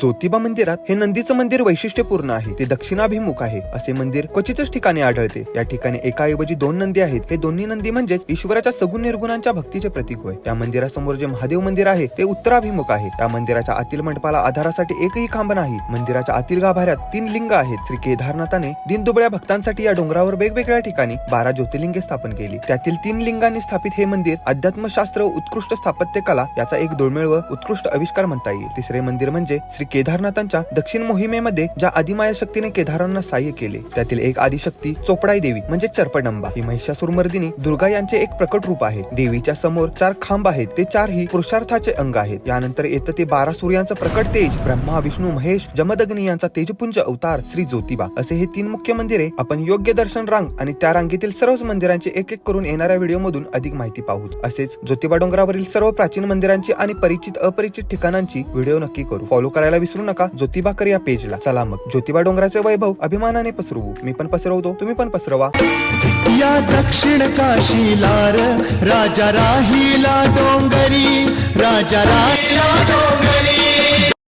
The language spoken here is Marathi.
ज्योतिबा मंदिरात हे नंदीचं मंदिर वैशिष्ट्यपूर्ण आहे. ते दक्षिणाभिमुख आहे. असे मंदिर क्वचितच ठिकाणी आढळते. या ठिकाणी एकाऐवजी दोन नंदी आहेत. हे दोन्ही नंदी म्हणजेच ईश्वराच्या सगुण निर्गुणांच्या भक्तीचे प्रतीक होय. त्या मंदिरासमोर जे महादेव मंदिर आहे ते उत्तराभिमुख आहे. त्या मंदिराच्या आतील मंडपाला आधारासाठी एकही खांब नाही. मंदिराच्या आतील गाभाऱ्यात तीन लिंग आहेत. श्री केदारनाथाने दिनदुबळ्या भक्तांसाठी या डोंगरावर वेगवेगळ्या ठिकाणी बारा ज्योतिर्लिंगे स्थापन केली. त्यातील तीन लिंगांनी स्थापित हे मंदिर अध्यात्मशास्त्र उत्कृष्ट स्थापत्य कला याचा एक दुर्मिळ व उत्कृष्ट आविष्कार म्हणता येईल. तिसरे मंदिर म्हणजे श्री केदारनाथांच्या दक्षिण मोहिमेमध्ये ज्या आदिमाया शक्तीने केदारांना सहाय्य केले त्यातील एक आदिशक्ती चोपडाई देवी म्हणजे चर्पडंबा. ही महिषासुर मर्दिनी दुर्गा यांचे एक प्रकट रूप आहे. देवीच्या समोर चार खांब आहेत ते चारही पुरुषार्थाचे अंग आहेत. यानंतर येतं ते बारा सूर्यांचं प्रकट तेज ब्रह्मा विष्णू महेश जमदग्नी यांचा तेजपुंज अवतार श्री ज्योतिबा. असे हे तीन मुख्य मंदिरे आपण योग्य दर्शन रांग आणि त्या रांगेतील सर्वच मंदिरांचे एक एक करून येणाऱ्या व्हिडिओ मधून अधिक माहिती पाहू असेच ज्योतिबा डोंगरावरील सर्व प्राचीन मंदिरांची आणि परिचित अपरिचित ठिकाणांची व्हिडिओ नक्की करू. फॉलो करायला विसरू नका. ज्योतिबाकर या पेजला. चला मग. ज्योतिबा डोंगराचे वैभव अभिमानाने पसरवू. मी पण पसरवतो. तुम्ही पण पसरवा. या दक्षिण काशीला राजा राहिला डोंगरी. राजा राहिला डोंगरी.